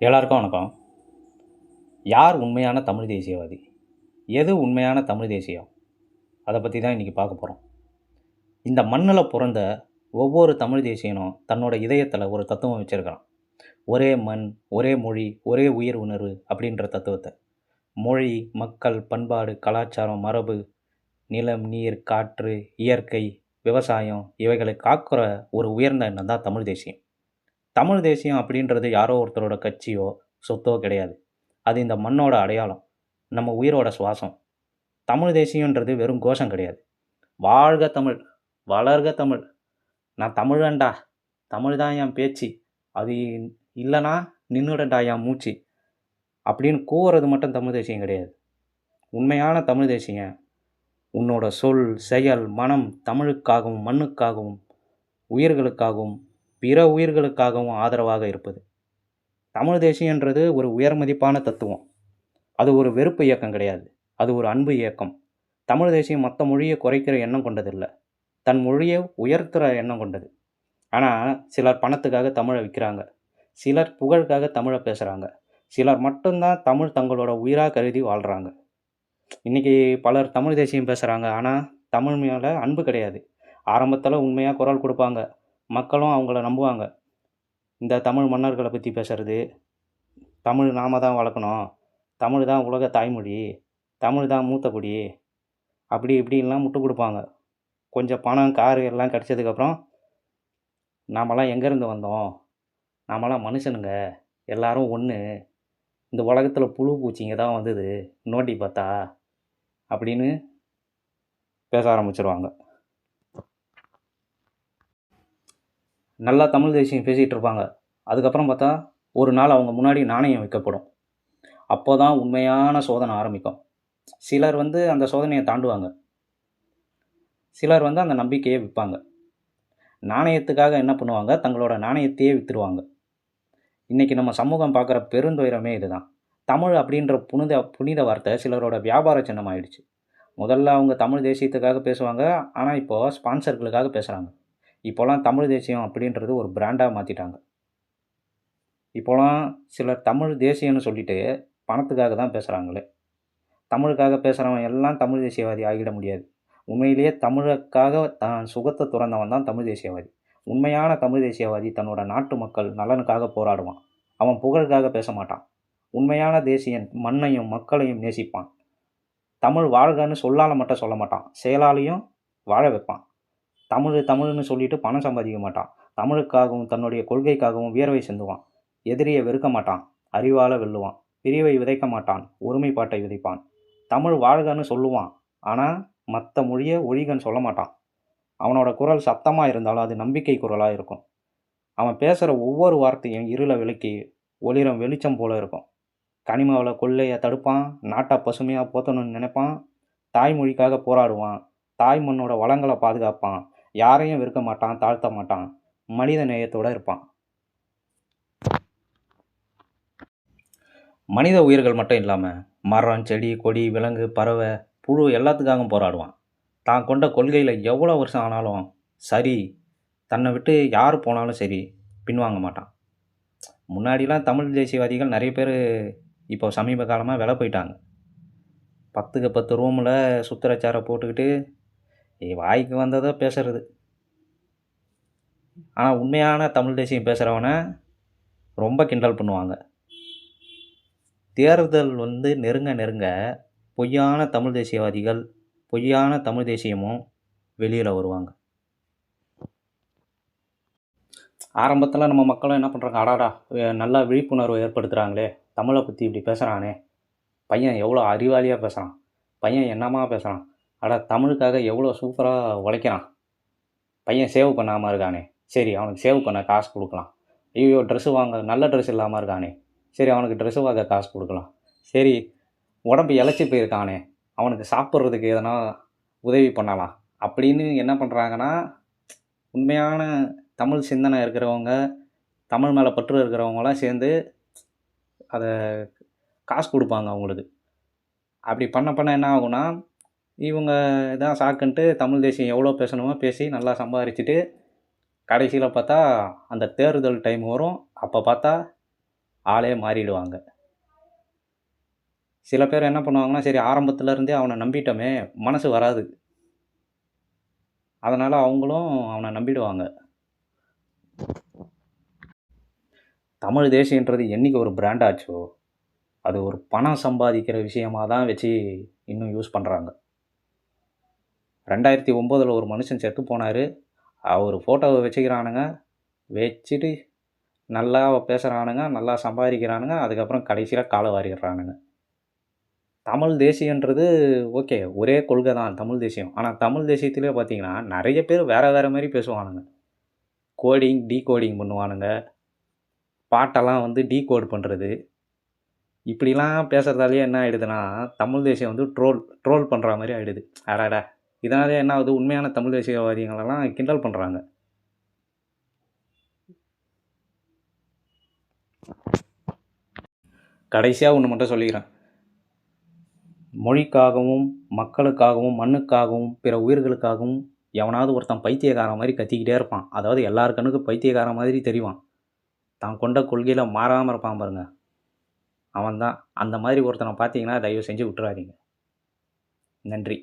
எல்லாருக்கும் வணக்கம். யார் உண்மையான தமிழ் தேசியவாதி? எது உண்மையான தமிழ் தேசியம்? அதை பற்றி தான் இன்றைக்கி பார்க்க போகிறோம் இந்த மண்ணில் பிறந்த ஒவ்வொரு தமிழ் தேசியனும் தன்னோட இதயத்தில் ஒரு தத்துவம் வச்சுருக்கிறான். ஒரே மண் ஒரே மொழி ஒரே உயிர் உணர்வு அப்படின்ற தத்துவத்தை. மொழி மக்கள் பண்பாடு கலாச்சாரம் மரபு நிலம் நீர் காற்று இயற்கை விவசாயம் இவைகளை காக்கிற ஒரு உயர்ந்த எண்ணம் தான் தமிழ் தேசியம். தமிழ் தேசியம் அப்படின்றது யாரோ ஒருத்தரோட கட்சியோ சொத்தோ கிடையாது. அது இந்த மண்ணோட அடையாளம். நம்ம உயிரோட சுவாசம். தமிழ் தேசியன்றது வெறும் கோஷம் கிடையாது. வாழ்க தமிழ் வளர்க தமிழ். நான் தமிழன்டா. தமிழ் தான் என் பேச்சு. அது இல்லைனா நின்றுடண்டா என் மூச்சு. அப்படின்னு கூவுறது மட்டும் தமிழ் தேசியம் கிடையாது. உண்மையான தமிழ் தேசியம் உன்னோட சொல் செயல் மனம் தமிழுக்காகவும் மண்ணுக்காகவும் உயிர்களுக்காகவும் பிற உயிர்களுக்காகவும் ஆதரவாக இருப்பது. தமிழ் தேசியன்றது ஒரு உயர் மதிப்பான தத்துவம். அது ஒரு வெறுப்பு இயக்கம் கிடையாது. அது ஒரு அன்பு இயக்கம். தமிழ் தேசியம் மற்ற மொழியை குறைக்கிற எண்ணம் கொண்டதில்லை. தன் மொழியை உயர்த்துகிற எண்ணம் கொண்டது. ஆனால் சிலர் பணத்துக்காக தமிழை விற்கிறாங்க. சிலர் புகழுக்காக தமிழை பேசுகிறாங்க சிலர் மட்டும்தான் தமிழ் தங்களோட உயிராக கருதி வாழ்கிறாங்க இன்றைக்கி பலர் தமிழ் தேசியம் பேசுகிறாங்க ஆனால் தமிழ் மேலே அன்பு கிடையாது. ஆரம்பத்தில் உண்மையாக குரல் கொடுப்பாங்க. மக்களும் அவங்கள நம்புவாங்க. இந்த தமிழ் மன்னர்களை பற்றி பேசுகிறது தமிழ் நாம தான் வளர்க்கணும் தமிழ் தான் உலக தாய்மொழி தமிழ் தான் மூத்த குடி அப்படி இப்படின்லாம் முட்டு கொடுப்பாங்க. கொஞ்சம் பணம் காரு எல்லாம் கிடச்சதுக்கப்புறம் நாமெல்லாம் எங்கேருந்து வந்தோம்? நாமெல்லாம் மனுஷனுங்க எல்லாரும் ஒன்று இந்த உலகத்தில் புழு பூச்சிங்க தான் வந்தது நோண்டி பார்த்தா அப்படின்னு பேச ஆரம்பிச்சிருவாங்க. நல்லா தமிழ் தேசியம் பேசிகிட்டு இருப்பாங்க அதுக்கப்புறம் பார்த்தா ஒரு நாள் அவங்க முன்னாடி நாணயம் வைக்கப்படும். அப்போ தான் உண்மையான சோதனை ஆரம்பிக்கும். சிலர் வந்து அந்த சோதனையை தாண்டுவாங்க. சிலர் வந்து அந்த நம்பிக்கையை விற்பாங்க. நாணயத்துக்காக என்ன பண்ணுவாங்க? தங்களோட நாணயத்தையே விற்றுருவாங்க இன்றைக்கி நம்ம சமூகம் பார்க்குற பெருந்துயரமே இதுதான். தமிழ் அப்படின்ற புனித புனித வார்த்தை சிலரோட வியாபார சின்னம் ஆயிடுச்சு முதல்ல அவங்க தமிழ் தேசியத்துக்காக பேசுவாங்க. ஆனால் இப்போது ஸ்பான்சர்களுக்காக பேசுகிறாங்க இப்போலாம் தமிழ் தேசியம் அப்படின்றது ஒரு பிராண்டாக மாற்றிட்டாங்க இப்போலாம் சிலர் தமிழ் தேசியம்னு சொல்லிட்டு பணத்துக்காக தான் பேசுகிறாங்களே தமிழுக்காக பேசுகிறவன் எல்லாம் தமிழ் தேசியவாதி ஆகிட முடியாது. உண்மையிலேயே தமிழுக்காக தான் சுகத்தை துறந்தவன் தான் தமிழ் தேசியவாதி. உண்மையான தமிழ் தேசியவாதி தன்னோட நாட்டு மக்கள் நலனுக்காக போராடுவான். அவன் புகழுக்காக பேச மாட்டான். உண்மையான தேசியன் மண்ணையும் மக்களையும் நேசிப்பான். தமிழ் வாழ்கன்னு சொல்லால் மட்டும் சொல்ல மாட்டான். செயலாலையும் வாழ வைப்பான். தமிழ் தமிழ்னு சொல்லிட்டு பணம் சம்பாதிக்க மாட்டான். தமிழுக்காகவும் தன்னுடைய கொள்கைக்காகவும் வியர்வை சிந்துவான். எதிரியை வெறுக்க மாட்டான். அறிவால வெல்லுவான். பிரிவை விதைக்க மாட்டான். ஒருமைப்பாட்டை விதைப்பான். தமிழ் வாழ்கன்னு சொல்லுவான். ஆனால் மற்ற மொழியை ஒழிகன்னு சொல்ல மாட்டான். அவனோட குரல் சத்தமாக இருந்தாலும் அது நம்பிக்கை குரலாக இருக்கும். அவன் பேசுகிற ஒவ்வொரு வார்த்தையும் இருளை விளக்கி ஒளிரம் வெளிச்சம் போல இருக்கும். கனிமாவில் கொள்ளையை தடுப்பான். நாட்டை பசுமையாக போத்தணும்னு நினைப்பான். தாய்மொழிக்காக போராடுவான். தாய் மண்ணோட வளங்களை பாதுகாப்பான். யாரையும் விற்க மாட்டான் தாழ்த்த மாட்டான். மனித நேயத்தோடு இருப்பான். மனித உயிர்கள் மட்டும் இல்லாமல் மரம் செடி கொடி விலங்கு பறவை புழு எல்லாத்துக்காகவும் போராடுவான். தான் கொண்ட கொள்கையில் எவ்வளோ வருஷம் ஆனாலும் சரி தன்னை விட்டு யார் போனாலும் சரி பின்வாங்க மாட்டான். முன்னாடிலாம் தமிழ் தேசியவாதிகள் நிறைய பேர் இப்போ சமீப காலமாக வில போயிட்டாங்க. பத்துக்கு பத்து ரூமில் சுத்திரச்சாரை போட்டுக்கிட்டு வாய்க்கு வந்ததை பேசுறது. ஆனால் உண்மையான தமிழ் தேசியம் பேசுகிறவனை ரொம்ப கிண்டல் பண்ணுவாங்க. தேர்தல் வந்து நெருங்க நெருங்க பொய்யான தமிழ் தேசியவாதிகள் பொய்யான தமிழ் தேசியமும் வெளியில் வருவாங்க. ஆரம்பத்தில் நம்ம மக்களும் என்ன பண்ணுறாங்க அடாடா நல்லா விழிப்புணர்வு ஏற்படுத்துகிறாங்களே தமிழை பற்றி இப்படி பேசுகிறானே பையன் எவ்வளோ அறிவாளியாக பேசுகிறான் பையன் என்னமா பேசுகிறான் அட தமிழுக்காக எவ்வளோ சூப்பராக உழைக்கிறான். பையன் சேவ் பண்ணாமல் இருக்கானே. சரி அவனுக்கு சேவ் பண்ண காசு கொடுக்கலாம். ஐயோ ட்ரெஸ்ஸு வாங்க நல்ல ட்ரெஸ் இல்லாமல் இருக்கானே. சரி அவனுக்கு ட்ரெஸ்ஸு வாங்க காசு கொடுக்கலாம். சரி உடம்பு இழைச்சி போயிருக்கானே. அவனுக்கு சாப்பிட்றதுக்கு எதனா உதவி பண்ணலாம். அப்படின்னு என்ன பண்ணுறாங்கன்னா உண்மையான தமிழ் சிந்தனை இருக்கிறவங்க தமிழ் மேலே பற்று இருக்கிறவங்களாம் சேர்ந்து அதை காசு கொடுப்பாங்க அவங்களுக்கு. அப்படி பண்ண பண்ண என்ன ஆகும்னா இவங்க இதான் சாக்குன்ட்டு தமிழ் தேசியம் எவ்வளோ பேசணுமோ பேசி நல்லா சம்பாதிச்சுட்டு கடைசியில் பார்த்தா அந்த தேர்தல் டைம் வரும். அப்போ பார்த்தா ஆளே மாறிடுவாங்க. சில பேர் என்ன பண்ணுவாங்கன்னா சரி ஆரம்பத்துலேருந்தே அவனை நம்பிட்டோமே மனசு வராது. அதனால் அவங்களும் அவனை நம்பிடுவாங்க. தமிழ் தேசியன்றது என்னைக்கு ஒரு பிராண்ட் ஆச்சோ அது ஒரு பணம் சம்பாதிக்கிற விஷயமாக தான் வச்சு இன்னும் யூஸ் பண்ணுறாங்க ரெண்டாயிரத்தி ஒம்போதில் ஒரு மனுஷன் செத்து போனார். அவர் ஃபோட்டோவை வச்சுக்கிறானுங்க. வச்சுட்டு நல்லா பேசுகிறானுங்க நல்லா சம்பாதிக்கிறானுங்க. அதுக்கப்புறம் கடைசியில் காலை வாரிடுறானுங்க. தமிழ் தேசியன்றது ஓகே ஒரே கொள்கை தான் தமிழ் தேசியம். ஆனால் தமிழ் தேசியத்திலே பார்த்தீங்கன்னா நிறைய பேர் வேறு வேறு மாதிரி பேசுவானுங்க. கோடிங் டீ கோடிங் பண்ணுவானுங்க. பாட்டெல்லாம் வந்து டீ கோட் பண்ணுறது இப்படிலாம் பேசுகிறதாலேயே என்ன ஆகிடுதுன்னா தமிழ் தேசியம் வந்து ட்ரோல் ட்ரோல் பண்ணுற மாதிரி ஆகிடுது அடாடா. இதனாலே என்ன ஆகுது? உண்மையான தமிழ் தேசியவாதிகளெல்லாம் கிண்டல் பண்ணுறாங்க கடைசியாக ஒன்று மட்டும் சொல்லிக்கிறேன். மொழிக்காகவும் மக்களுக்காகவும் மண்ணுக்காகவும் பிற உயிர்களுக்காகவும் எவனாவது ஒருத்தன் பைத்தியக்காரன் மாதிரி கத்திக்கிட்டே இருப்பான். அதாவது எல்லார் கண்ணுக்கும் பைத்தியக்காரன் மாதிரி தெரிவான். தான் கொண்ட கொள்கையில் மாறாமல் இருப்பான் பாருங்க. அவன் தான் அந்த மாதிரி ஒருத்தனை பார்த்தீங்கன்னா தயவு செஞ்சு விட்டுறாதீங்க. நன்றி.